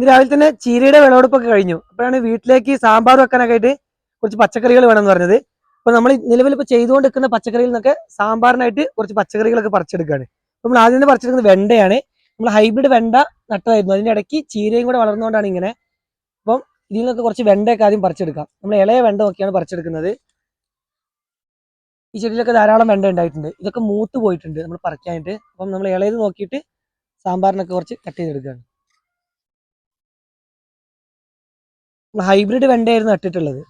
ഇന്ന് രാവിലെ തന്നെ ചീരയുടെ വിളവെടുപ്പൊക്കെ കഴിഞ്ഞു. അപ്പോഴാണ് വീട്ടിലേക്ക് സാമ്പാർ വെക്കാനൊക്കെ കുറച്ച് പച്ചക്കറികൾ വേണമെന്ന് പറഞ്ഞത്. അപ്പൊ നമ്മൾ നിലവിൽ ഇപ്പൊ ചെയ്തുകൊണ്ടിരിക്കുന്ന പച്ചക്കറിയിൽ നിന്നൊക്കെ സാമ്പാറിനായിട്ട് കുറച്ച് പച്ചക്കറികളൊക്കെ പറിച്ചെടുക്കുകയാണ് നമ്മൾ ആദ്യം തന്നെ പറിച്ചെടുക്കുന്നത് വെണ്ടയാണ്. നമ്മൾ ഹൈബ്രിഡ് വെണ്ട നട്ടതായിരുന്നു. അതിന്റെ ഇടയ്ക്ക് ചീരയും കൂടെ വളർന്നുകൊണ്ടാണ് ഇങ്ങനെ. അപ്പം ഇതിൽ നിന്നൊക്കെ കുറച്ച് വെണ്ടയൊക്കെ ആദ്യം പറിച്ചെടുക്കാം. നമ്മൾ ഇളയ വെണ്ട നോക്കിയാണ് പറിച്ചെടുക്കുന്നത്. ഈ ചെടിയിലൊക്കെ ധാരാളം വെണ്ട ഉണ്ടായിട്ടുണ്ട്. ഇതൊക്കെ മൂത്ത് പോയിട്ടുണ്ട് നമ്മൾ പറിക്കാനായിട്ട്. അപ്പം നമ്മൾ ഇളയത് നോക്കിയിട്ട് സാമ്പാറിനൊക്കെ കുറച്ച് കട്ട് ചെയ്തെടുക്കുകയാണ്. ഹൈബ്രിഡ് വെണ്ടയായിരുന്നു നട്ടിട്ടുള്ളത്.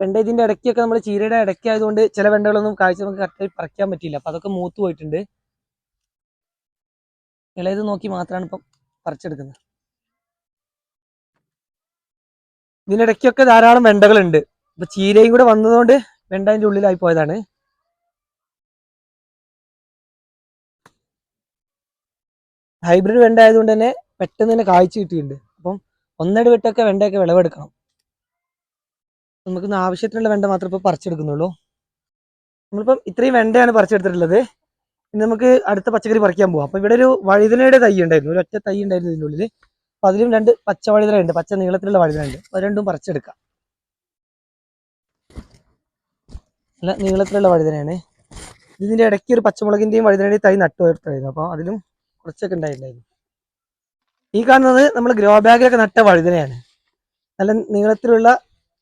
വെണ്ട ഇതിന്റെ ഇടയ്ക്കൊക്കെ നമ്മൾ ചീരയുടെ ഇടയ്ക്ക് ആയതുകൊണ്ട് ചില വെണ്ടകളൊന്നും കാഴ്ച നമുക്ക് കറക്റ്റായി പറിക്കാൻ പറ്റിയില്ല. അപ്പൊ അതൊക്കെ മൂത്ത് പോയിട്ടുണ്ട്. ഇളയത് നോക്കി മാത്രമാണ് ഇപ്പം പറിച്ചെടുക്കുന്നത്. ഇതിനിടയ്ക്കൊക്കെ ധാരാളം വെണ്ടകളുണ്ട്. അപ്പം ചീരയും കൂടെ വന്നതുകൊണ്ട് വെണ്ട അതിന്റെ ഉള്ളിലായി പോയതാണ്. ഹൈബ്രിഡ് വെണ്ട ആയതുകൊണ്ട് തന്നെ പെട്ടെന്ന് തന്നെ കാഴ്ച കിട്ടിയിട്ടുണ്ട്. അപ്പം ഒന്നടി വിട്ടൊക്കെ വെണ്ടയൊക്കെ വിളവെടുക്കണം. നമുക്ക് ആവശ്യത്തിനുള്ള വെണ്ട മാത്രമേ ഇപ്പോൾ പറിച്ചെടുക്കുന്നുള്ളൂ. നമ്മളിപ്പം ഇത്രയും വെണ്ടയാണ് പറിച്ചെടുത്തിട്ടുള്ളത്. ഇനി നമുക്ക് അടുത്ത പച്ചക്കറി പറിക്കാൻ പോകാം അപ്പം ഇവിടെ ഒരു വഴുതനയുടെ തൈ ഉണ്ടായിരുന്നു. ഒരു ഒറ്റ തൈ ഉണ്ടായിരുന്നു ഇതിന്റെ ഉള്ളിൽ അപ്പം അതിലും രണ്ട് പച്ച വഴുതന ഉണ്ട്. പച്ച നീളത്തിലുള്ള വഴുതന ഉണ്ട്. അത് രണ്ടും പറിച്ചെടുക്കാം. നല്ല നീളത്തിലുള്ള വഴുതനയാണ്. ഇതിന്റെ ഇടയ്ക്ക് ഒരു പച്ചമുളകിന്റെയും വഴുതനയുടെയും തൈ നട്ടു വരുത്തായിരുന്നു അപ്പോൾ അതിലും കുറച്ചൊക്കെ ഉണ്ടായിട്ടുണ്ടായിരുന്നു ഈ കാണുന്നത് നമ്മൾ ഗ്രോ ബാഗിലൊക്കെ നട്ട വഴുതനയാണ്. നല്ല നീളത്തിലുള്ള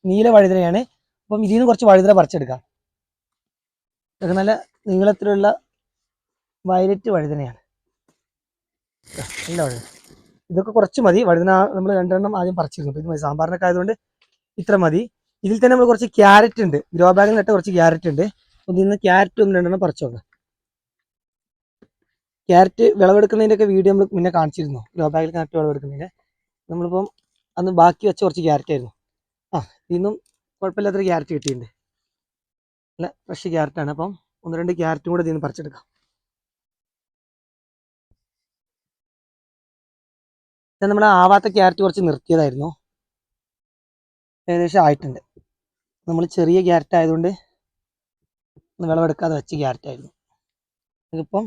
നീല വഴുതനയാണ്. അപ്പം ഇതിൽ നിന്ന് കുറച്ച് വഴുതന പറിച്ചെടുക്കാം. ഇതൊക്കെ നല്ല നീളത്തിലുള്ള വയലറ്റ് വഴുതനയാണ്. നല്ല ഇതൊക്കെ കുറച്ച് മതി. വഴുതന നമ്മൾ രണ്ടെണ്ണം ആദ്യം പറിച്ചിരുന്നു. ഇത് മതി. സാമ്പാറിനൊക്കെ ആയതുകൊണ്ട് ഇത്ര മതി. ഇതിൽ തന്നെ നമ്മൾ കുറച്ച് ക്യാരറ്റ് ഉണ്ട്. ഗ്രോ ബാഗിൽ നട്ട കുറച്ച് ക്യാരറ്റ് ഉണ്ട്. ഒന്ന് ഇതിൽ നിന്ന് ക്യാരറ്റ് ഒന്ന് രണ്ടെണ്ണം പറിച്ചു നോക്കാം ക്യാരറ്റ് വിളവെടുക്കുന്നതിന്റെയൊക്കെ വീഡിയോ നമ്മൾ മുന്നേ കാണിച്ചിരുന്നു. ഗ്രോ ബാഗിൽ ക്യാരറ്റ് വിളവെടുക്കുന്നതിന്റെ നമ്മളിപ്പം അന്ന് ബാക്കി വെച്ച കുറച്ച് ക്യാരറ്റ് ആയിരുന്നു. ആ ഇന്നും കുഴപ്പമില്ലാത്തൊരു ക്യാരറ്റ് കിട്ടിയിട്ടുണ്ട്. നല്ല ഫ്രഷ് ക്യാരറ്റാണ് അപ്പം ഒന്ന് രണ്ട് ക്യാരറ്റും കൂടെ ഇതിൽ പറിച്ചെടുക്കാം. ഞാൻ നമ്മൾ ആവാത്ത ക്യാരറ്റ് കുറച്ച് നിർത്തിയതായിരുന്നു. ഏകദേശം ആയിട്ടുണ്ട്. നമ്മൾ ചെറിയ ക്യാരറ്റ് ആയതുകൊണ്ട് വിളവെടുക്കാതെ വെച്ച ക്യാരറ്റ് ആയിരുന്നു. ഇതിപ്പം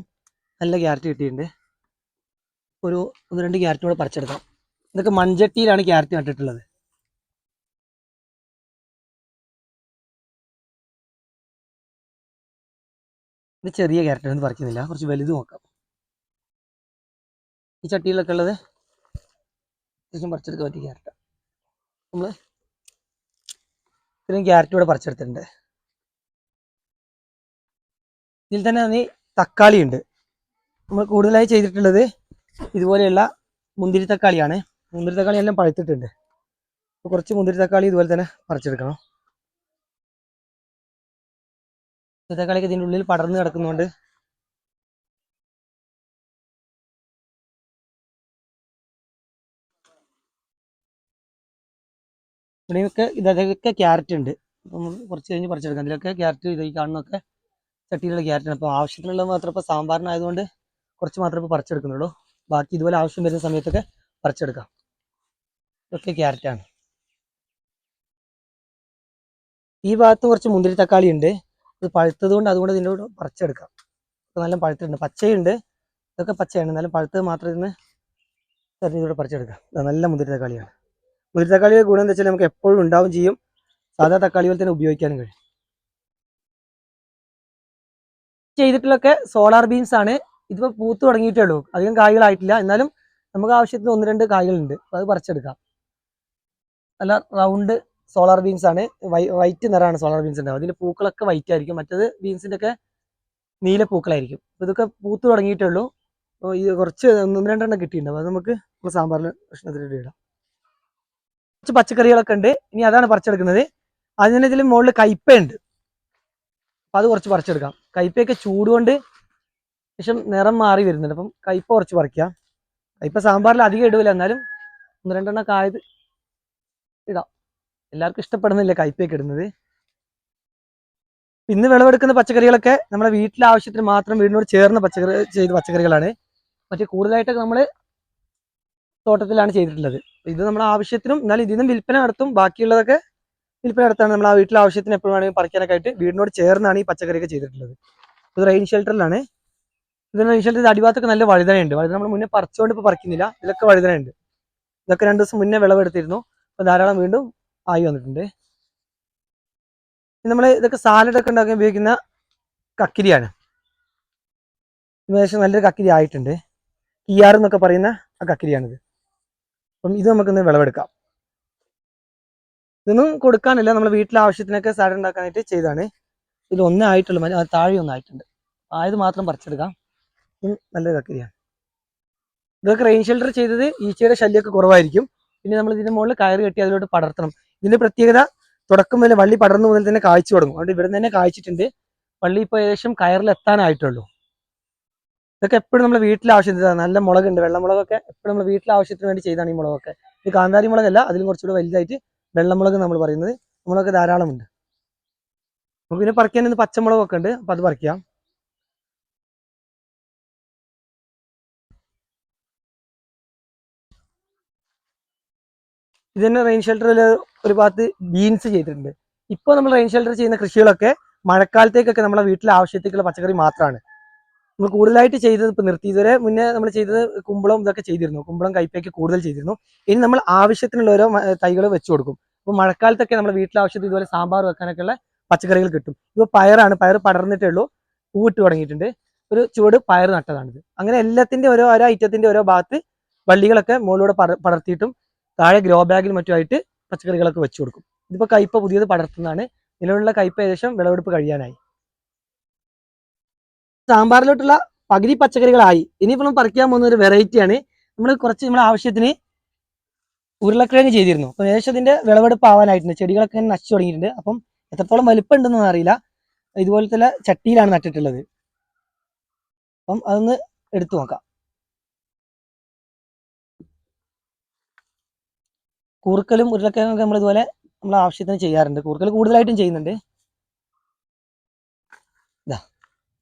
നല്ല ക്യാരറ്റ് കിട്ടിയിട്ടുണ്ട്. ഒരു ഒന്ന് രണ്ട് ക്യാരറ്റും കൂടെ പറിച്ചെടുക്കാം. ഇതൊക്കെ മൺചട്ടിയിലാണ് ക്യാരറ്റ് നട്ടിട്ടുള്ളത്. ഇത് ചെറിയ ക്യാരറ്റ് ഒന്നും പറിക്കുന്നില്ല. കുറച്ച് വലുത് നോക്കാം. ഈ ചട്ടിയിലൊക്കെ ഉള്ളത് അത്യാവശ്യം പറിച്ചെടുക്കാൻ പറ്റിയ ക്യാരറ്റ്. നമ്മൾ ഇത്രയും ക്യാരറ്റ് ഇവിടെ പറിച്ചെടുത്തിട്ടുണ്ട്. ഇതിൽ തന്നെ നീ തക്കാളി ഉണ്ട്. നമ്മൾ കൂടുതലായി ചെയ്തിട്ടുള്ളത് ഇതുപോലെയുള്ള മുന്തിരി തക്കാളിയാണ്. മുന്തിരി തക്കാളി എല്ലാം പഴുത്തിട്ടുണ്ട്. കുറച്ച് മുന്തിരി തക്കാളി ഇതുപോലെ തന്നെ പറിച്ചെടുക്കണം. മുന്തിരി തക്കാളിയൊക്കെ ഇതിന്റെ ഉള്ളിൽ പടർന്ന് കിടക്കുന്നതുകൊണ്ട് ഇവിടെയൊക്കെ ഇതൊക്കെ ക്യാരറ്റ് ഉണ്ട്. നമുക്ക് കുറച്ച് കഴിഞ്ഞ് പറിച്ചെടുക്കാം. ഇതിലൊക്കെ ക്യാരറ്റ് ഇത് ഈ കാണുന്നൊക്കെ ചട്ടിയിലുള്ള ക്യാരറ്റാണ്. അപ്പോൾ ആവശ്യത്തിനുള്ളത് മാത്രം ഇപ്പോൾ സാമ്പാറിനായതുകൊണ്ട് കുറച്ച് മാത്രമേ ഇപ്പോൾ പറിച്ചെടുക്കുന്നുള്ളൂ. ബാക്കി ഇതുപോലെ ആവശ്യം വരുന്ന സമയത്തൊക്കെ പറിച്ചെടുക്കാം. ഇതൊക്കെ ക്യാരറ്റാണ് ഈ ഭാഗത്ത് കുറച്ച് മുന്തിരി തക്കാളി ഉണ്ട്. ഇത് പഴുത്തത് കൊണ്ട് അതുകൊണ്ട് ഇതിന്റെ കൂടെ പറിച്ചെടുക്കാം. നല്ല പഴുത്തിട്ടുണ്ട്. പച്ചയുണ്ട്. ഇതൊക്കെ പച്ചയാണ്. എന്നാലും പഴുത്തത് മാത്രം ഇന്ന് ഇതിലൂടെ പറിച്ചെടുക്കാം. നല്ല മുന്തിരി തക്കാളിയാണ്. മുന്തിരി തക്കാളിയുടെ ഗുണം എന്താ വെച്ചാൽ നമുക്ക് എപ്പോഴും ഉണ്ടാവും ചെയ്യും. സാധാ തക്കാളി പോലെ തന്നെ ഉപയോഗിക്കാനും കഴിയും. ചെയ്തിട്ടുള്ളൊക്കെ സോളാർ ബീൻസ് ആണ്. ഇതിപ്പോൾ പൂത്ത് തുടങ്ങിയിട്ടേ ഉള്ളൂ. അധികം കായ്കളായിട്ടില്ല. എന്നാലും നമുക്ക് ആവശ്യത്തിന് ഒന്ന് രണ്ട് കായ്കളുണ്ട്. അത് പറിച്ചെടുക്കാം. നല്ല റൗണ്ട് സോളാർ ബീൻസ് ആണ്. വൈറ്റ് നിറമാണ് സോളാർ ബീൻസ് ഉണ്ടാവും അതിന്റെ പൂക്കളൊക്കെ വൈറ്റ് ആയിരിക്കും. മറ്റത് ബീൻസിന്റെ ഒക്കെ നീല പൂക്കളായിരിക്കും. അപ്പോൾ ഇതൊക്കെ പൂത്ത് തുടങ്ങിയിട്ടേ ഉള്ളൂ. അപ്പോൾ ഇത് കുറച്ച് ഒന്ന് രണ്ടെണ്ണം കിട്ടിയിട്ടുണ്ടാവും അത് നമുക്ക് നമ്മുടെ സാമ്പാറിൽ ഭക്ഷണത്തിലിട്ട് ഇടാം. കുറച്ച് പച്ചക്കറികളൊക്കെ ഉണ്ട്. ഇനി അതാണ് പറിച്ചെടുക്കുന്നത്. അതിന് ഇതിൽ മുകളിൽ ഉണ്ട് അപ്പം അത് കുറച്ച് പറിച്ചെടുക്കാം. കയ്പയൊക്കെ ചൂട് കൊണ്ട് ശേഷം നിറം മാറി വരുന്നുണ്ട്. അപ്പം കയ്പ കുറച്ച് പറിക്കാം. കയ്പ സാമ്പാറിൽ അധികം ഇടില്ല എന്നാലും ഒന്ന് രണ്ടെണ്ണം കായത് ഇടാം. എല്ലാവർക്കും ഇഷ്ടപ്പെടുന്നില്ല കയ്പയൊക്കെ ഇടുന്നത്? ഇന്ന് വിളവെടുക്കുന്ന പച്ചക്കറികളൊക്കെ നമ്മുടെ വീട്ടിലെ ആവശ്യത്തിന് മാത്രം വീടിനോട് ചേർന്ന പച്ചക്കറി ചെയ്ത പച്ചക്കറികളാണ്. മറ്റേ കൂടുതലായിട്ടൊക്കെ നമ്മൾ തോട്ടത്തിലാണ് ചെയ്തിട്ടുള്ളത്. ഇത് നമ്മുടെ ആവശ്യത്തിനും എന്നാലും ഇതിൽ നിന്നും വിൽപ്പന നടത്തും. ബാക്കിയുള്ളതൊക്കെ വിൽപ്പന നടത്താണ് നമ്മൾ ആ വീട്ടിലെ ആവശ്യത്തിന് എപ്പോഴും വേണമെങ്കിൽ പറിക്കാനൊക്കെ ആയിട്ട് വീടിനോട് ചേർന്നാണ് ഈ പച്ചക്കറിയൊക്കെ ചെയ്തിട്ടുള്ളത്. ഇത് റെയിൻ ഷെൽട്ടറിലാണ്. ഇത് റെയിൻ ഷെൽട്ടർ അടിഭാഗത്തൊക്കെ നല്ല വഴുതനയുണ്ട്. വഴുതന നമ്മൾ മുന്നേ പറിച്ചുകൊണ്ട് ഇപ്പോൾ പറിക്കുന്നില്ല. ഇതിലൊക്കെ വഴുതനയുണ്ട്. ഇതൊക്കെ രണ്ട് ദിവസം മുന്നേ വിളവെടുത്തിരുന്നു. അപ്പോൾ ധാരാളം വീണ്ടും ആയി വന്നിട്ടുണ്ട്. നമ്മൾ ഇതൊക്കെ സാലഡ് ഒക്കെ ഉണ്ടാക്കാൻ ഉപയോഗിക്കുന്ന കക്കിരിയാണ്. ഏകദേശം നല്ലൊരു കക്കിരി ആയിട്ടുണ്ട്. കിയാർ എന്നൊക്കെ പറയുന്ന ആ കക്കിരിയാണിത്. അപ്പം ഇത് നമുക്കൊന്ന് വിളവെടുക്കാം. ഇതൊന്നും കൊടുക്കാനില്ല. നമ്മൾ വീട്ടിലെ ആവശ്യത്തിനൊക്കെ സാലഡ് ഉണ്ടാക്കാനായിട്ട് ചെയ്താണ്. ഇതിൽ ഒന്നേ ആയിട്ടുള്ളൂ താഴെ ഒന്നായിട്ടുണ്ട് ആയത് മാത്രം പറിച്ചെടുക്കാം. നല്ല കക്കിരിയാണ് ഇതൊക്കെ റെയിൻ ഷെൽട്ടർ ചെയ്തത് ഈച്ചയുടെ ശല്യമൊക്കെ കുറവായിരിക്കും. പിന്നെ നമ്മൾ ഇതിന്റെ മുകളിൽ കയറ് കെട്ടി അതിലോട്ട് പടർത്തണം. ഇതിന്റെ പ്രത്യേകത തുടക്കം മുതൽ വള്ളി പടർന്നു മുതൽ തന്നെ കായ്ച്ചു തുടങ്ങും. അതുകൊണ്ട് ഇവിടെ തന്നെ കായ്ച്ചിട്ടുണ്ട്. വള്ളി ഇപ്പോൾ ഏകദേശം കയറിൽ എത്താനായിട്ടുള്ളൂ. ഇതൊക്കെ എപ്പോഴും നമ്മൾ വീട്ടിലെ ആവശ്യത്തിന് നല്ല മുളകുണ്ട്. വെള്ളമുളകൊക്കെ എപ്പോഴും നമ്മൾ വീട്ടിലെ ആവശ്യത്തിന് വേണ്ടി ചെയ്താണ് ഈ മുളകൊക്കെ. ഇത് കാന്താരി മുളകല്ല അതിലും കുറച്ചുകൂടെ വലുതായിട്ട് വെള്ളമുളക് നമ്മൾ പറയുന്നത്. മുളകൊക്കെ ധാരാളമുണ്ട്. നമുക്ക് പിന്നെ പറിക്കാൻ ഇന്ന് പച്ചമുളകൊക്കെ ഉണ്ട്. അപ്പൊ അത് പറിക്കാം. ഇത് തന്നെ റെയിൻ ഷെൽട്ടറിൽ ഒരു ഭാഗത്ത് ബീൻസ് ചെയ്തിട്ടുണ്ട്. ഇപ്പോൾ നമ്മൾ റെയിൻ ഷെൽട്ടർ ചെയ്യുന്ന കൃഷികളൊക്കെ മഴക്കാലത്തേക്കൊക്കെ നമ്മളെ വീട്ടിലെ ആവശ്യത്തേക്കുള്ള പച്ചക്കറി മാത്രമാണ് നമ്മൾ കൂടുതലായിട്ട് ചെയ്തത് ഇപ്പൊ നിർത്തി. ഇതുവരെ മുന്നേ നമ്മൾ ചെയ്തത് കുമ്പളം ഇതൊക്കെ ചെയ്തിരുന്നു. കുമ്പളം കൈപ്പയ്ക്ക് കൂടുതൽ ചെയ്തിരുന്നു. ഇനി നമ്മൾ ആവശ്യത്തിനുള്ള ഓരോ തൈകൾ വെച്ചു കൊടുക്കും. അപ്പോൾ മഴക്കാലത്തൊക്കെ നമ്മുടെ വീട്ടിലെ ആവശ്യത്തിന് ഇതുപോലെ സാമ്പാർ വെക്കാനൊക്കെ ഉള്ള പച്ചക്കറികൾ കിട്ടും. ഇപ്പോൾ പയറാണ്. പയർ പടർന്നിട്ടേ ഉള്ളൂ. പൂവിട്ട് തുടങ്ങിയിട്ടുണ്ട്. ഒരു ചുവട് പയർ നട്ടതാണിത്. അങ്ങനെ എല്ലാത്തിന്റെ ഓരോ ഓരോ ഐറ്റത്തിന്റെ ഓരോ ഭാഗത്ത് വള്ളികളൊക്കെ മുകളിലൂടെ പടർത്തിയിട്ടും താഴെ ഗ്രോ ബാഗിൽ മറ്റുമായിട്ട് പച്ചക്കറികളൊക്കെ വെച്ചു കൊടുക്കും. ഇതിപ്പോ കയ്പ പുതിയത് പടർത്തുന്നതാണ്. നിലവിലുള്ള കയ്പ ഏകദേശം വിളവെടുപ്പ് കഴിയാനായി. സാമ്പാറിലോട്ടുള്ള പകുതി പച്ചക്കറികളായി. ഇനിയിപ്പോൾ നമ്മൾ പറിക്കാൻ പോകുന്ന ഒരു വെറൈറ്റിയാണ് നമ്മൾ കുറച്ച് നമ്മുടെ ആവശ്യത്തിന് ഉരുളക്കിഴങ്ങ് ചെയ്തിരുന്നു. അപ്പൊ ഏകദേശം അതിന്റെ വിളവെടുപ്പ് ആവാനായിട്ടുണ്ട്. ചെടികളൊക്കെ നശിച്ചു തുടങ്ങിയിട്ടുണ്ട്. അപ്പം എത്രത്തോളം വലിപ്പം ഉണ്ടെന്നൊന്നും അറിയില്ല. ഇതുപോലത്തെ ചട്ടിയിലാണ് നട്ടിട്ടുള്ളത്. അപ്പം അതൊന്ന് എടുത്തു നോക്കാം. കൂർക്കലും ഉരുളക്കിഴങ്ങൊക്കെ നമ്മൾ ഇതുപോലെ നമ്മൾ ആവശ്യത്തിന് ചെയ്യാറുണ്ട്. കൂറുക്കൽ കൂടുതലായിട്ടും ചെയ്യുന്നുണ്ട്. ഇതാ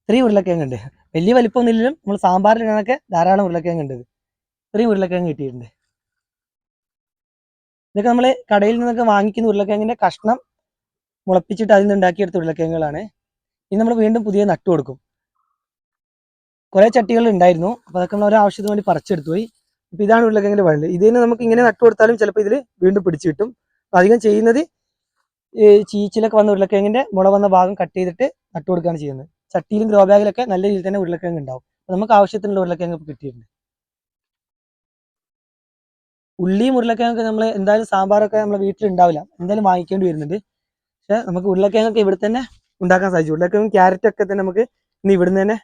ഇത്രയും ഉരുളക്കിഴങ്ങ് ഉണ്ട് വലിയ വലിപ്പമൊന്നും ഇല്ലെങ്കിലും നമ്മൾ സാമ്പാറിലിടാനൊക്കെ ധാരാളം ഉരുളക്കിഴങ്ങ് ഉണ്ട് ഇത്. ഇത്രയും ഉരുളക്കിഴങ്ങ് കിട്ടിയിട്ടുണ്ട്. ഇതൊക്കെ നമ്മൾ കടയിൽ നിന്നൊക്കെ വാങ്ങിക്കുന്ന ഉരുളക്കിഴങ്ങിന്റെ കഷ്ണം മുളപ്പിച്ചിട്ട് അതിൽ നിന്ന് ഉണ്ടാക്കിയെടുത്ത ഉരുളക്കിഴങ്ങുകളാണ്. ഇനി നമ്മൾ വീണ്ടും പുതിയ നട്ടു കൊടുക്കും. കുറെ ചട്ടികൾ ഉണ്ടായിരുന്നു. അപ്പോൾ അതൊക്കെ നമ്മൾ ഒരു ആവശ്യത്തിന് വേണ്ടി പറിച്ചെടുത്തു പോയി. അപ്പൊ ഇതാണ് ഉരുളക്കിഴങ്ങിന്റെ വള്ളി ഇതിന് നമുക്ക് ഇങ്ങനെ നട്ടു കൊടുത്താലും ചിലപ്പോൾ ഇതിൽ വീണ്ടും പിടിച്ചു കിട്ടും. അധികം ചെയ്യുന്നത് ഈ ചീച്ചിലൊക്കെ വന്ന ഉരുളക്കിഴങ്ങിന്റെ മുള വന്ന ഭാഗം കട്ട് ചെയ്തിട്ട് നട്ടു കൊടുക്കുകയാണ് ചെയ്യുന്നത്. ചട്ടിയിലും ഗ്രോ ബാഗിലൊക്കെ നല്ല രീതിയിൽ തന്നെ ഉരുളക്കിഴങ്ങ് ഉണ്ടാവും. നമുക്ക് ആവശ്യത്തിനുള്ള ഉരുളക്കിഴങ്ങ് ഇപ്പൊ കിട്ടിയിട്ടുണ്ട്. ഉള്ളിയും ഉരുളക്കിഴങ്ങൊക്കെ നമ്മൾ എന്തായാലും സാമ്പാറൊക്കെ നമ്മുടെ വീട്ടിൽ ഉണ്ടാവില്ല. എന്തായാലും വാങ്ങിക്കേണ്ടി വരുന്നുണ്ട്. പക്ഷെ നമുക്ക് ഉരുളക്കിഴങ്ങൊക്കെ ഇവിടെ തന്നെ ഉണ്ടാക്കാൻ സാധിച്ചു. ഉരുളക്കിഴങ്ങും ക്യാരറ്റൊക്കെ തന്നെ നമുക്ക് ഇന്ന് ഇവിടുന്ന് തന്നെ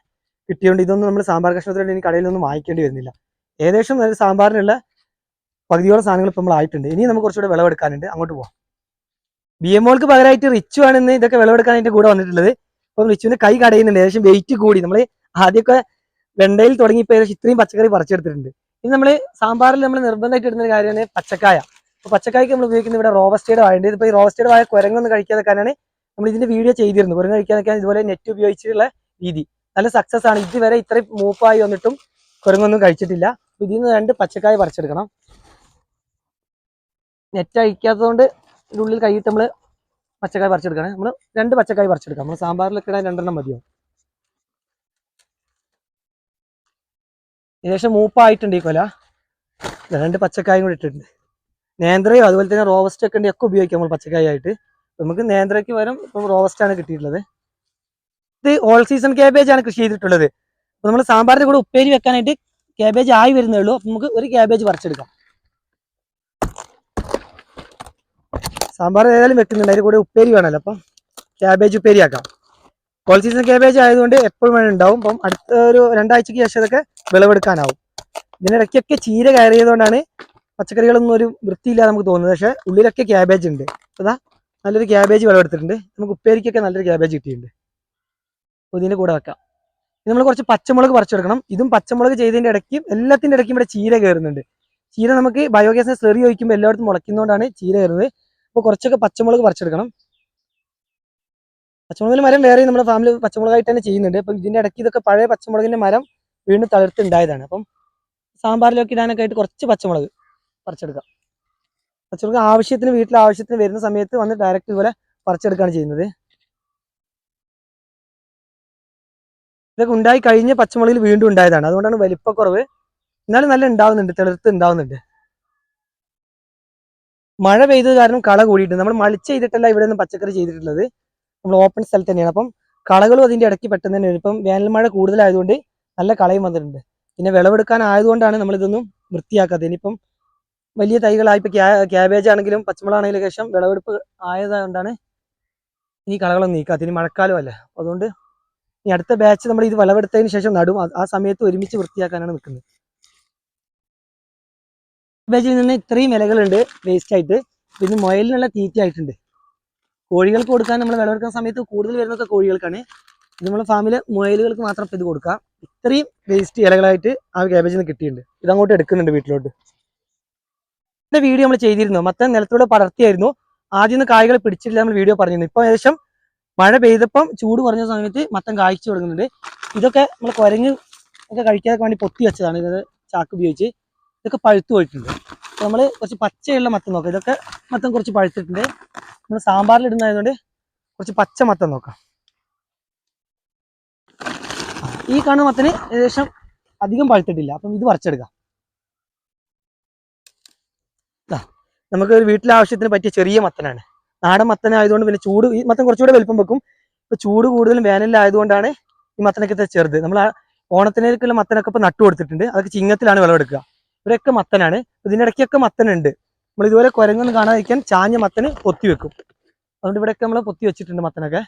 കിട്ടിയോണ്ട് ഇതൊന്നും നമ്മൾ സാമ്പാർ കഷ്ണത്തിന് ഇനി കടയിലൊന്നും വാങ്ങിക്കേണ്ടി വരുന്നില്ല. ഏകദേശം നല്ല സാമ്പാറിനുള്ള പകുതിയോളം സാധനങ്ങൾ ഇപ്പം നമ്മൾ ആയിട്ടുണ്ട്. ഇനി നമുക്ക് കുറച്ചുകൂടെ വിളവെടുക്കാനുണ്ട്. അങ്ങോട്ട് പോവാം. ബി എം ഓൾക്ക് പകരമായിട്ട് റിച്ചു ആണ് ഇന്ന് ഇതൊക്കെ വിളവെടുക്കാനായിട്ട് കൂടെ വന്നിട്ടുള്ളത്. അപ്പം റിച്ചുവിന്റെ കൈ കടയുന്നുണ്ട്. ഏകദേശം വെയിറ്റ് കൂടി. നമ്മൾ ആദ്യമൊക്കെ വെണ്ടയിൽ തുടങ്ങി ഇപ്പൊ ഏകദേശം ഇത്രയും പച്ചക്കറി പറിച്ചെടുത്തിട്ടുണ്ട്. ഇനി നമ്മൾ സാമ്പാറിൽ നമ്മൾ നിർബന്ധമായിട്ട് ഇടുന്ന കാര്യമാണ് പച്ചക്കായ. അപ്പോൾ പച്ചക്കായ്ക്ക് നമ്മൾ ഉപയോഗിക്കുന്ന ഇവിടെ റോബസ്റ്റേഡ് വായുണ്ട് ഇതിപ്പോൾ ഈ റോബസ്റ്റേഡ് വായ കുരങ്ങൊന്നും കഴിക്കാതെക്കാനാണ് നമ്മൾ ഇതിന്റെ വീഡിയോ ചെയ്തിരുന്നത്. കുരങ്ങ് കഴിക്കാതൊക്കെയാണ് ഇതുപോലെ നെറ്റ് ഉപയോഗിച്ചിട്ടുള്ള രീതി. നല്ല സക്സസ് ആണ്. ഇതുവരെ ഇത്രയും മൂപ്പായി വന്നിട്ടും കുരങ്ങൊന്നും കഴിച്ചിട്ടില്ല. ഇതിൽ നിന്ന് രണ്ട് പച്ചക്കായ പറിച്ചെടുക്കണം. നെറ്റ് അഴിക്കാത്തതുകൊണ്ട് ഇതിന്റെ ഉള്ളിൽ കൈയിട്ട് നമ്മൾ പച്ചക്കായ പറിച്ചെടുക്കണം. നമ്മൾ രണ്ട് പച്ചക്കായ പറിച്ചെടുക്കാം. നമ്മൾ സാമ്പാറിലൊക്കെ ഇടാൻ രണ്ടെണ്ണം മതിയോ? ഏകദേശം മൂപ്പായിട്ടുണ്ട് ഈ കൊല. രണ്ട് പച്ചക്കായും കൂടി ഇട്ടിട്ടുണ്ട്. നേന്ത്രയും അതുപോലെ തന്നെ റോവസ്റ്റ് ഒക്കെ ഉണ്ടെങ്കിൽ ഒക്കെ ഉപയോഗിക്കാം നമ്മൾ പച്ചക്കായ ആയിട്ട് നമുക്ക് നേന്ത്രയ്ക്ക് പകരം ഇപ്പം റോവസ്റ്റാണ് കിട്ടിയിട്ടുള്ളത്. ഇത് ഓൾ സീസൺ ക്യാബേജ് ആണ് കൃഷി ചെയ്തിട്ടുള്ളത്. അപ്പൊ നമ്മൾ സാമ്പാറിന്റെ കൂടെ ഉപ്പേരി വെക്കാനായിട്ട് ക്യാബേജ് ആയി വരുന്നേ ഉള്ളൂ അപ്പൊ നമുക്ക് ഒരു ക്യാബേജ് പറിച്ചെടുക്കാം. സാമ്പാർ ഏതായാലും വെക്കുന്നുണ്ട്. അതിൽ കൂടെ ഉപ്പേരി വേണമല്ലോ. അപ്പം ക്യാബേജ് ഉപ്പേരി ആക്കാം. കോൾ സീസൺ ക്യാബേജ് ആയതുകൊണ്ട് എപ്പോഴും വേണം ഉണ്ടാവും. അപ്പം അടുത്ത ഒരു രണ്ടാഴ്ചക്ക് ശേഷം ഇതൊക്കെ വിളവെടുക്കാനാവും. ഇതിനിടയ്ക്കൊക്കെ ചീര കയറിയതുകൊണ്ടാണ് പച്ചക്കറികളൊന്നും ഒരു വൃത്തിയില്ലാതെ നമുക്ക് തോന്നുന്നത്. പക്ഷേ ഉള്ളിലൊക്കെ ക്യാബേജ് ഉണ്ട്. അതാ നല്ലൊരു ക്യാബേജ് വിളവെടുത്തിട്ടുണ്ട്. നമുക്ക് ഉപ്പേരിക്കൊക്കെ നല്ലൊരു ക്യാബേജ് കിട്ടിയിട്ടുണ്ട്. അപ്പോൾ ഇതിന്റെ കൂടെ വെക്കാം. നമ്മൾ കുറച്ച് പച്ചമുളക് പറിച്ചെടുക്കണം. ഇതും പച്ചമുളക് ചെയ്തതിന്റെ ഇടയ്ക്കും എല്ലാത്തിന്റെ ഇടയ്ക്കും ഇവിടെ ചീര കയറുന്നുണ്ട്. ചീര നമുക്ക് ബയോഗ്യാസിനെ സെറി ഒഴിക്കുമ്പോൾ എല്ലായിടത്തും മുളയ്ക്കുന്നതുകൊണ്ടാണ് ചീര കയറുന്നത്. അപ്പോൾ കുറച്ചൊക്കെ പച്ചമുളക് പറിച്ചെടുക്കണം. പച്ചമുളകിന്റെ മരം വേറെ നമ്മുടെ ഫാമിലി പച്ചമുളകായിട്ട് തന്നെ ചെയ്യുന്നുണ്ട്. അപ്പം ഇതിന്റെ ഇടയ്ക്ക് ഇതൊക്കെ പഴയ പച്ചമുളകിന്റെ മരം വീണ്ടും തളിർത്തുണ്ടായതാണ്. അപ്പം സാമ്പാറിലൊക്കെ ഇടാനൊക്കെ ആയിട്ട് കുറച്ച് പച്ചമുളക് പറിച്ചെടുക്കാം. പച്ചമുളക് ആവശ്യത്തിന് വീട്ടിലെ ആവശ്യത്തിന് വരുന്ന സമയത്ത് വന്ന് ഡയറക്റ്റ് ഇതുപോലെ പറിച്ചെടുക്കുകയാണ് ചെയ്യുന്നത്. ഇതൊക്കെ ഉണ്ടായി കഴിഞ്ഞ പച്ചമുളകിൽ വീണ്ടും ഉണ്ടായതാണ്. അതുകൊണ്ടാണ് വലിപ്പക്കുറവ് എന്നാലും നല്ല ഉണ്ടാവുന്നുണ്ട് തെളിർത്ത് ഉണ്ടാവുന്നുണ്ട്. മഴ പെയ്തത് കാരണം കള കൂടിയിട്ടുണ്ട്. നമ്മൾ മളിച്ച് ചെയ്തിട്ടല്ല ഇവിടെ നിന്ന് പച്ചക്കറി ചെയ്തിട്ടുള്ളത്. നമ്മൾ ഓപ്പൺ സ്ഥലത്ത് തന്നെയാണ്. അപ്പം കളകളും അതിന്റെ ഇടയ്ക്ക് പെട്ടെന്ന് തന്നെ ഇപ്പം വേനൽ മഴ കൂടുതലായതുകൊണ്ട് നല്ല കളയും വന്നിട്ടുണ്ട്. പിന്നെ വിളവെടുക്കാൻ ആയതുകൊണ്ടാണ് നമ്മൾ ഇതൊന്നും വൃത്തിയാക്കാത്തത്. ഇനിയിപ്പം വലിയ തൈകളായി ഇപ്പൊ ക്യാബേജ് ആണെങ്കിലും പച്ചമുളകാണെങ്കിലും ശേഷം വിളവെടുപ്പ് ആയതുകൊണ്ടാണ് ഇനി കളകളൊന്നും നീക്കാത്തത്. ഇനി മഴക്കാലം അല്ല അതുകൊണ്ട് ഇനി അടുത്ത ബാച്ച് നമ്മൾ ഇത് വിളവെടുത്തതിന് ശേഷം നടും ആ- സമയത്ത് ഒരുമിച്ച് വൃത്തിയാക്കാനാണ് നിൽക്കുന്നത്. ബാച്ചിൽ നിന്ന് ഇത്രയും ഇലകളുണ്ട് വേസ്റ്റ് ആയിട്ട്. പിന്നെ മുയലിനുള്ള തീറ്റ ആയിട്ടുണ്ട്. കോഴികൾക്ക് കൊടുക്കാൻ നമ്മൾ വിളവെടുക്കുന്ന സമയത്ത് കൂടുതൽ വരുന്നൊക്കെ കോഴികൾക്കാണ്. ഇത് നമ്മളെ ഫാമിലെ മുയലുകൾക്ക് മാത്രം ഇത് കൊടുക്കാം. ഇത്രയും വേസ്റ്റ് ഇലകളായിട്ട് ആ ക്യാബേജിൽ നിന്ന് കിട്ടിയിട്ടുണ്ട്. ഇതങ്ങോട്ട് എടുക്കുന്നുണ്ട് വീട്ടിലോട്ട്. വീഡിയോ നമ്മൾ ചെയ്തിരുന്നു. മൊത്തം നിലത്തൂടെ പടർത്തിയായിരുന്നു. ആദ്യം കായ്കൾ പിടിച്ചിട്ടില്ല നമ്മൾ വീഡിയോ പറഞ്ഞിരുന്നു. ഇപ്പൊ ഏകദേശം മഴ പെയ്തപ്പം ചൂട് കുറഞ്ഞ സമയത്ത് മത്തം കായ്ച്ചു തുടങ്ങുന്നുണ്ട്. ഇതൊക്കെ നമ്മൾ കുരങ്ങ് ഒക്കെ കഴിക്കാതെ വേണ്ടി പൊത്തി വെച്ചതാണ്. ഇത് ചാക്ക് ഉപയോഗിച്ച്. ഇതൊക്കെ പഴുത്തു പോയിട്ടുണ്ട്. നമ്മൾ കുറച്ച് പച്ചയുള്ള മത്തം നോക്കാം. ഇതൊക്കെ മത്തം കുറച്ച് പഴുത്തിട്ടുണ്ട്. നമ്മൾ സാമ്പാറിൽ ഇടുന്നതായതുകൊണ്ട് കുറച്ച് പച്ച മത്തം നോക്കാം. ഈ കാണുന്ന മത്തന് ഏകദേശം അധികം പഴുത്തിട്ടില്ല. അപ്പം ഇത് പറിച്ചെടുക്കാം നമുക്ക് ഒരു വീട്ടിലെ ആവശ്യത്തിന് പറ്റിയ ചെറിയ മത്തനാണ്. നാടൻ മത്തനായതുകൊണ്ട് പിന്നെ ചൂട് ഈ മത്തൻ കുറച്ചുകൂടെ വലുപ്പം വെക്കും. ഇപ്പൊ ചൂട് കൂടുതലും വേനലിലായതുകൊണ്ടാണ് ഈ മത്തനൊക്കെ ചെറുത്. നമ്മൾ ഓണത്തിനേക്കുള്ള മത്തനൊക്കെ ഇപ്പൊ നട്ടു കൊടുത്തിട്ടുണ്ട്. അതൊക്കെ ചിങ്ങത്തിലാണ് വിളവെടുക്കുക. ഇവരൊക്കെ മത്തനാണ്. ഇതിനിടയ്ക്കൊക്കെ മത്തനുണ്ട്. നമ്മൾ ഇതുപോലെ കുരങ്ങൊന്നും കാണാതിരിക്കാൻ ചാഞ്ഞ മത്തന് പൊത്തി വെക്കും. അതുകൊണ്ട് ഇവിടെയൊക്കെ നമ്മൾ പൊത്തി വെച്ചിട്ടുണ്ട് മത്തനൊക്കെ.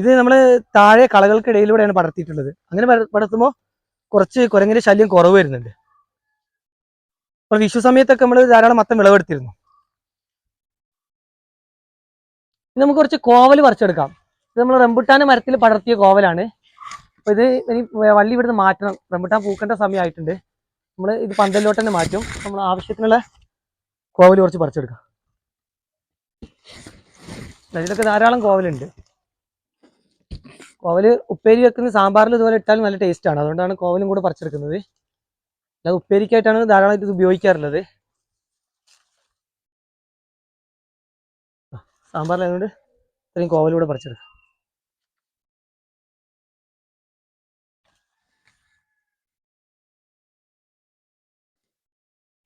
ഇത് നമ്മൾ താഴെ കളകൾക്കിടയിലൂടെയാണ് പടർത്തിയിട്ടുള്ളത്. അങ്ങനെ പടർത്തുമ്പോൾ കുറച്ച് കുരങ്ങിന്റെ ശല്യം കുറവ് വരുന്നുണ്ട്. അപ്പൊ വിഷു സമയത്തൊക്കെ നമ്മൾ ധാരാളം മത്തം വിളവെടുത്തിരുന്നു. നമുക്ക് കുറച്ച് കോവൽ പറിച്ചെടുക്കാം. ഇത് നമ്മൾ റംബുട്ടാൻ മരത്തിൽ പടർത്തിയ കോവലാണ്. അപ്പൊ ഇത് ഇനി വള്ളി ഇവിടുന്ന് മാറ്റണം. റംബുട്ടാൻ പൂക്കേണ്ട സമയമായിട്ടുണ്ട് നമ്മൾ ഇത് പന്തലിലോട്ട് തന്നെ മാറ്റും. നമ്മൾ ആവശ്യത്തിനുള്ള കോവൽ കുറച്ച് പറിച്ചെടുക്കാം. ഇതിലൊക്കെ ധാരാളം കോവലുണ്ട്. കോവൽ ഉപ്പേരി വെക്കുന്ന സാമ്പാറിൽ ഇതുപോലെ ഇട്ടാൽ നല്ല ടേസ്റ്റാണ് അതുകൊണ്ടാണ് കോവലും കൂടെ പറിച്ചെടുക്കുന്നത്. അല്ലാതെ ഉപ്പേരിക്കായിട്ടാണ് ധാരാളം ഇത് ഉപയോഗിക്കാറുള്ളത് ആ, സാമ്പാറിലായതുകൊണ്ട് ഇത്രയും കോവലൂടെ പറിച്ചെടുക്കാം.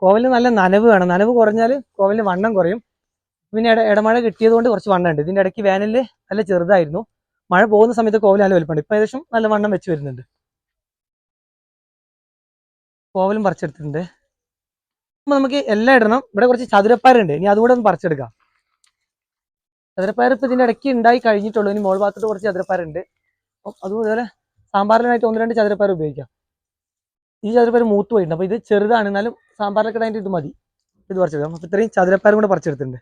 കോവലിന് നല്ല നനവ് വേണം. നനവ് കുറഞ്ഞാൽ കോവലിന് വണ്ണം കുറയും. പിന്നെ ഇട ഇടമഴ കിട്ടിയത് കൊണ്ട് കുറച്ച് വണ്ണം ഉണ്ട് ഇതിന്റെ ഇടയ്ക്ക് വേനലിൽ നല്ല ചെറുതായിരുന്നു. മഴ പോകുന്ന സമയത്ത് കോവൽ നല്ല വലുപ്പമുണ്ട്. ഇപ്പം ഏകദേശം നല്ല വണ്ണം വെച്ച് വരുന്നുണ്ട്. കോവലും പറിച്ചെടുത്തിട്ടുണ്ട്. അപ്പം നമുക്ക് എല്ലാം ഇടണം. ഇവിടെ കുറച്ച് ചതുരപ്പാരുണ്ട് ഇനി അതുകൂടെ ഒന്ന് പറിച്ചെടുക്കാം. ചതുരപ്പയർ ഇപ്പൊ ഇതിന്റെ ഇടയ്ക്ക് ഉണ്ടായി കഴിഞ്ഞിട്ടുള്ളൂ. ഇനി മോൾ ഭാഗത്തോട്ട് കുറച്ച് ചതുരപ്പയറുണ്ട് അപ്പം അതും അതുപോലെ സാമ്പാറിനായിട്ട് ഒന്ന് രണ്ട് ചതുരപ്പയർ ഉപയോഗിക്കാം. ഈ ചതുരപ്പയർ മൂത്ത് പോയിട്ടുണ്ട്. അപ്പോൾ ഇത് ചെറുതാണ്. എന്നാലും സാമ്പാറിലൊക്കെ ഇടാനായിട്ട് ഇത് മതി. ഇത് പറിച്ചെടുക്കാം. അപ്പൊ ഇത്രയും ചതുരപ്പയറും കൂടെ പറിച്ചെടുത്തിട്ടുണ്ട്.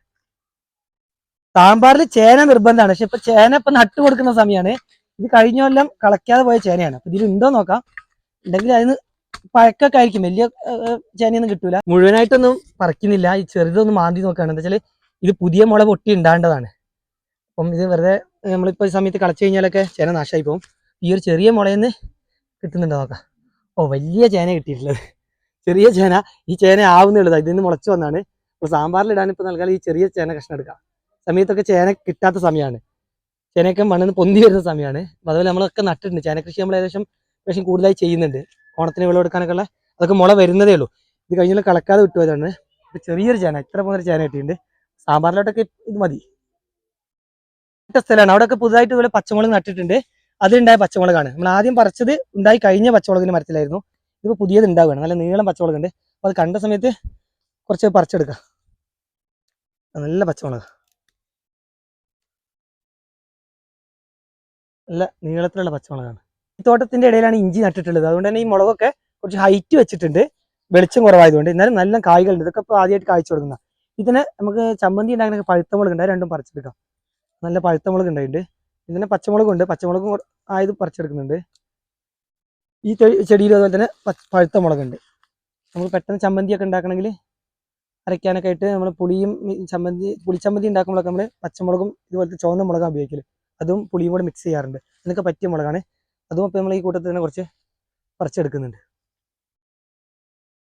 സാമ്പാറിൽ ചേന നിർബന്ധമാണ്. പക്ഷെ ഇപ്പൊ ചേന ഇപ്പൊ നട്ട് കൊടുക്കുന്ന സമയമാണ് ഇത് കഴിഞ്ഞ കൊല്ലം കളക്കാതെ പോയ ചേനയാണ്. അപ്പൊ ഇതിലുണ്ടോ നോക്കാം. ഉണ്ടെങ്കിൽ അതിന് പഴക്കൊക്കെ ആയിരിക്കും. വലിയ ചേനയൊന്നും കിട്ടൂല. മുഴുവനായിട്ടൊന്നും പറിക്കുന്നില്ല. ഈ ചെറുതൊന്ന് മാന്തി നോക്കുകയാണ് എന്താ വെച്ചാൽ ഇത് പുതിയ മുള പൊട്ടി ഉണ്ടാണ്ടതാണ് അപ്പം ഇത് വെറുതെ നമ്മളിപ്പോൾ നമ്മളിപ്പോ ഈ സമയത്ത് കളച്ച് കഴിഞ്ഞാലൊക്കെ ചേന നാശമായി പോകും. ഈ ഒരു ചെറിയ മുളയിൽ നിന്ന് കിട്ടുന്നുണ്ടോ നോക്കാം. ഓ വലിയ ചേന കിട്ടിയിട്ടുള്ളത്. ചെറിയ ചേന ഈ ചേന ആവുന്നുള്ളത്. ഇതിൽ നിന്ന് മുളച്ച് വന്നാണ്. അപ്പോൾ സാമ്പാറിൽ ഇടാൻ ഇപ്പോൾ നൽകാൻ ഈ ചെറിയ ചേന കഷ്ണം എടുക്കാം. സമയത്തൊക്കെ ചേന കിട്ടാത്ത സമയമാണ് ചേനയൊക്കെ മണ്ണിന്ന് പൊന്തി വരുന്ന സമയമാണ് അതുപോലെ നമ്മളൊക്കെ നട്ടിട്ടുണ്ട്. ചേന കൃഷി നമ്മൾ ഏകദേശം ഏകദേശം കൂടുതലായി ചെയ്യുന്നുണ്ട്. ഓണത്തിന് വിളവെടുക്കാനൊക്കെ ഉള്ള അതൊക്കെ മുള വരുന്നതേ ഉള്ളൂ. ഇത് കഴിഞ്ഞാൽ കളക്കാതെ വിട്ടുപോയതാണ് ചെറിയൊരു ചേന ഇത്ര പോകുന്ന ചേന കിട്ടിയിട്ടുണ്ട്. സാമ്പാറിലോട്ടൊക്കെ ഇത് മതി. ഇട്ട സ്ഥലമാണ്. അവിടെയൊക്കെ പുതുതായിട്ട് ഇതുപോലെ പച്ചമുളക് നട്ടിട്ടുണ്ട്. അതിലുണ്ടായ പച്ചമുളകാണ്. നമ്മൾ ആദ്യം പറിച്ചത് ഉണ്ടായി കഴിഞ്ഞ പച്ചമുളകിന്റെ മരത്തിലായിരുന്നു. ഇതിപ്പോൾ പുതിയത് ഉണ്ടാവുകയാണ്. നല്ല നീളം പച്ചമുളകുണ്ട്. അപ്പോൾ അത് കണ്ട സമയത്ത് കുറച്ച് പറിച്ചെടുക്കാം. നല്ല പച്ചമുളക്. നല്ല നീളത്തിലുള്ള പച്ചമുളകാണ്. ഈ തോട്ടത്തിന്റെ ഇടയിലാണ് ഇഞ്ചി നട്ടിട്ടുള്ളത്. അതുകൊണ്ട് തന്നെ ഈ മുളകൊക്കെ കുറച്ച് ഹൈറ്റ് വെച്ചിട്ടുണ്ട്. വെളിച്ചം കുറവായതുകൊണ്ട്. എന്നാലും നല്ല കായ്കളുണ്ട്. ഇതൊക്കെ ഇപ്പോൾ ആദ്യമായിട്ട് കായ്ച്ചു കൊടുക്കുന്ന ഇതിനെ നമുക്ക് ചമ്മന്തി ഉണ്ടാക്കുന്ന പഴുത്ത മുളക് ഉണ്ട് രണ്ടും പറിച്ചെടുക്കാം. നല്ല പഴുത്ത മുളക് ഉണ്ടായിട്ടുണ്ട് പച്ചമുളകും ഉണ്ട് പച്ചമുളകും ആയത് പറിച്ചെടുക്കുന്നുണ്ട്. ഈ ചെടിയിൽ അതുപോലെ തന്നെ പഴുത്ത മുളകുണ്ട് നമുക്ക് പെട്ടെന്ന് ചമ്മന്തിയൊക്കെ ഉണ്ടാക്കണമെങ്കിൽ അരയ്ക്കാനൊക്കെ ആയിട്ട് നമ്മൾ പുളിയും ചമ്മന്തി പുളിച്ചമ്മന്തി ഉണ്ടാക്കുമ്പോഴൊക്കെ നമ്മൾ പച്ചമുളകും ഇതുപോലത്തെ ചുവന്ന മുളകാണ് ഉപയോഗിക്കൽ അതും പുളിയും കൂടെ മിക്സ് ചെയ്യാറുണ്ട്. എന്നൊക്കെ പറ്റിയ മുളകാണ്. അതും അപ്പോൾ നമ്മൾ ഈ കൂട്ടത്തിൽ തന്നെ കുറച്ച് പറിച്ചെടുക്കുന്നുണ്ട്.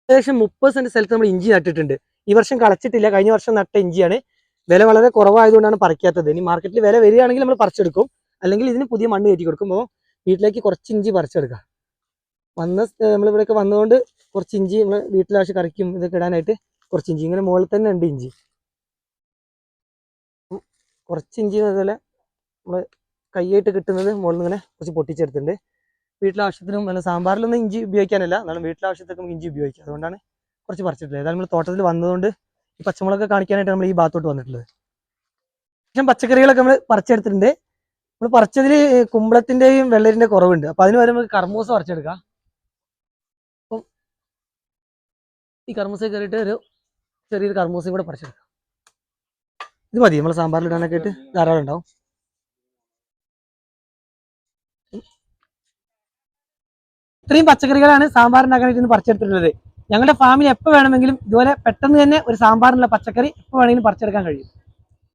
ഏകദേശം മുപ്പത് സെന്റ് സ്ഥലത്ത് നമ്മൾ ഇഞ്ചി നട്ടിട്ടുണ്ട്. ഈ വർഷം കളച്ചിട്ടില്ല. കഴിഞ്ഞ വർഷം നട്ട ഇഞ്ചിയാണ്. വില വളരെ കുറവായതുകൊണ്ടാണ് പറിക്കാത്തത്. ഇനി മാർക്കറ്റിൽ വില വരികയാണെങ്കിൽ നമ്മൾ പറിച്ചെടുക്കും. അല്ലെങ്കിൽ ഇതിന് പുതിയ മണ്ണ് കയറ്റി കൊടുക്കുമ്പോൾ വീട്ടിലേക്ക് കുറച്ച് ഇഞ്ചി പറിച്ചെടുക്കാം വന്ന നമ്മൾ ഇവിടെയൊക്കെ വന്നതുകൊണ്ട് കുറച്ച് ഇഞ്ചി നമ്മൾ വീട്ടിലാവശ്യം കറിക്കും ഇതൊക്കെ ഇടാനായിട്ട് കുറച്ച് ഇഞ്ചി. ഇങ്ങനെ മുകളിൽ തന്നെ ഉണ്ട് ഇഞ്ചി. കുറച്ച് ഇഞ്ചി അതുപോലെ നമ്മൾ കൈയായിട്ട് കിട്ടുന്നത് മുകളിൽ ഇങ്ങനെ കുറച്ച് പൊട്ടിച്ചെടുത്തിട്ടുണ്ട്. വീട്ടിലെ ആവശ്യത്തിനും നല്ല സാമ്പാറിലൊന്നും ഇഞ്ചി ഉപയോഗിക്കാനല്ല. എന്നാലും വീട്ടിലെ നമുക്ക് ഇഞ്ചി ഉപയോഗിക്കാം. അതുകൊണ്ടാണ് കുറച്ച് പറിച്ചിട്ടുള്ളത്. ഏതായാലും നമ്മൾ തോട്ടത്തിൽ വന്നതുകൊണ്ട് ഈ പച്ചമുളകൊക്കെ കാണിക്കാനായിട്ട് നമ്മൾ ഈ ഭാഗത്തോട്ട് വന്നിട്ടുള്ളത്. ശേഷം പച്ചക്കറികളൊക്കെ നമ്മൾ പറിച്ചെടുത്തിട്ടുണ്ട്. നമ്മൾ പറിച്ചതിൽ കുമ്പളത്തിന്റെയും വെള്ളരിന്റെ കുറവുണ്ട്. അപ്പൊ അതിന് വരുമ്പോൾ കർമ്മൂസ പറിച്ചെടുക്കാം. അപ്പം ഈ കർമ്മൂസ കയറിയിട്ട് ഒരു ചെറിയൊരു കർമ്മൂസയും കൂടെ പറിച്ചെടുക്കാം. ഇത് മതി. നമ്മൾ സാമ്പാറിൽ ഇടാനൊക്കെ ആയിട്ട് ധാരാളം ഉണ്ടാവും. ഇത്രയും പച്ചക്കറികളാണ് സാമ്പാറിനാക്കാനായിട്ട് പറിച്ചെടുത്തിട്ടുള്ളത്. ഞങ്ങളുടെ ഫാമിൽ എപ്പോൾ വേണമെങ്കിലും ഇതുപോലെ പെട്ടെന്ന് തന്നെ ഒരു സാമ്പാറിനുള്ള പച്ചക്കറി എപ്പോൾ വേണമെങ്കിലും പറിച്ചെടുക്കാൻ കഴിയും.